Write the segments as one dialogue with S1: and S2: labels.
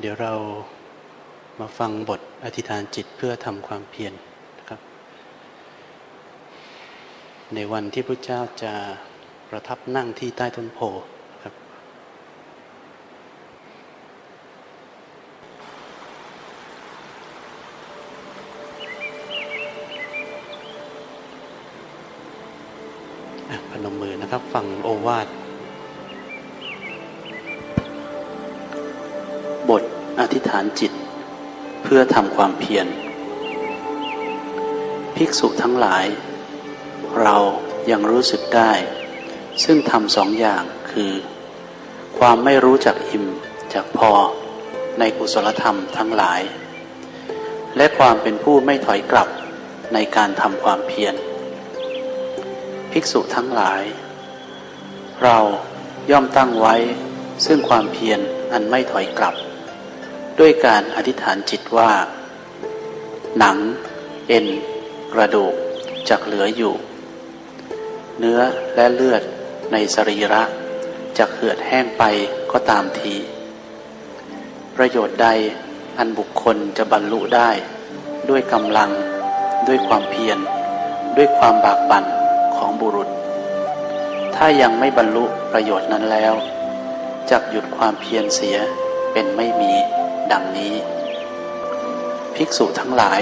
S1: เดี๋ยวเรามาฟังบทอธิษฐานจิตเพื่อทำความเพียรนะครับ ในวันที่พระเจ้าจะประทับนั่งที่ใต้ต้นโพครับอะพนมมือนะครับ ฟังโอวาท อธิษฐานจิต เพื่อทำความเพียร ภิกษุทั้งหลาย เรายังรู้สึกได้ ซึ่งทำสองอย่างคือ ความไม่รู้จักอิ่มจากพอในกุศลธรรมทั้งหลาย และความเป็นผู้ไม่ถอยกลับในการทำความเพียร ภิกษุทั้งหลาย เราย่อมตั้งไว้ซึ่งความเพียรอันไม่ถอยกลับ ด้วยการอธิษฐานจิตว่า หนัง เอ็น กระดูกจักเหลืออยู่ เนื้อและเลือดในสรีระจะเหือดแห้งไปก็ตามที ประโยชน์ใดอันบุคคลจะบรรลุได้ ด้วยกำลัง ด้วยความเพียร ด้วยความบากบั่นของบุรุษ ถ้ายังไม่บรรลุประโยชน์นั้นแล้วจักหยุดความเพียรเสียเป็นไม่มี ดังนี้ ภิกษุทั้งหลาย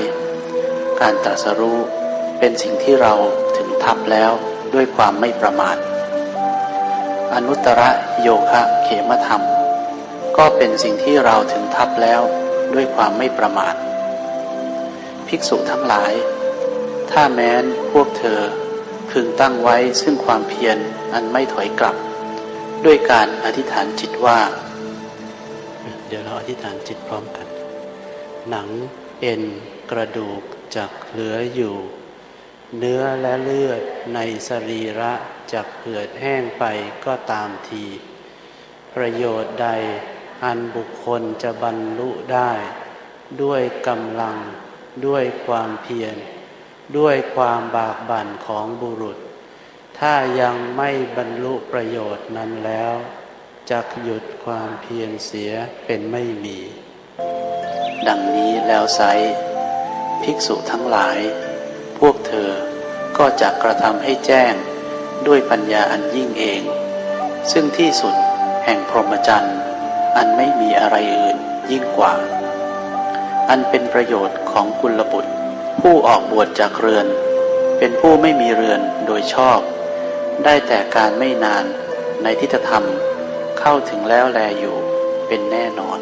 S1: การตรัสรู้เป็นสิ่งที่เราถึงทับแล้วด้วยความไม่ประมาท อนุตตรโยคะเขมธรรม ก็เป็นสิ่งที่เราถึงทับแล้วด้วยความไม่ประมาท ภิกษุทั้งหลาย ถ้าแม้นพวกเธอพึงตั้งไว้ซึ่งความเพียรอันไม่ถอยกลับ ด้วยการอธิษฐานจิตว่า ดี๋ยวเราอธิษฐานจิตพร้อมกัน หนังเอ็นกระดูกจักเหลืออยู่ เนื้อและเลือดในสรีระจักเหือดแห้งไปก็ตามที ประโยชน์ใดอันบุคคลจะบรรลุได้ ด้วยกำลัง ด้วยความเพียร ด้วยความบากบั่นของบุรุษ ถ้ายังไม่บรรลุประโยชน์นั้นแล้ว จักหยุดความเพียรเสียเป็นไม่มี ดังนี้แล้วไซภิกษุทั้งหลาย พวกเธอก็จะกระทำให้แจ้งด้วยปัญญาอันยิ่งเอง ซึ่งที่สุดแห่งพรหมจรรย์อันไม่มีอะไรอื่นยิ่งกว่า อันเป็นประโยชน์ของกุลบุตร ผู้ออกบวชจากเรือน เป็นผู้ไม่มีเรือนโดยชอบ ได้แต่การไม่นานในทิฏฐธรรม เข้าถึงแล้วแลอยู่เป็นแน่นอน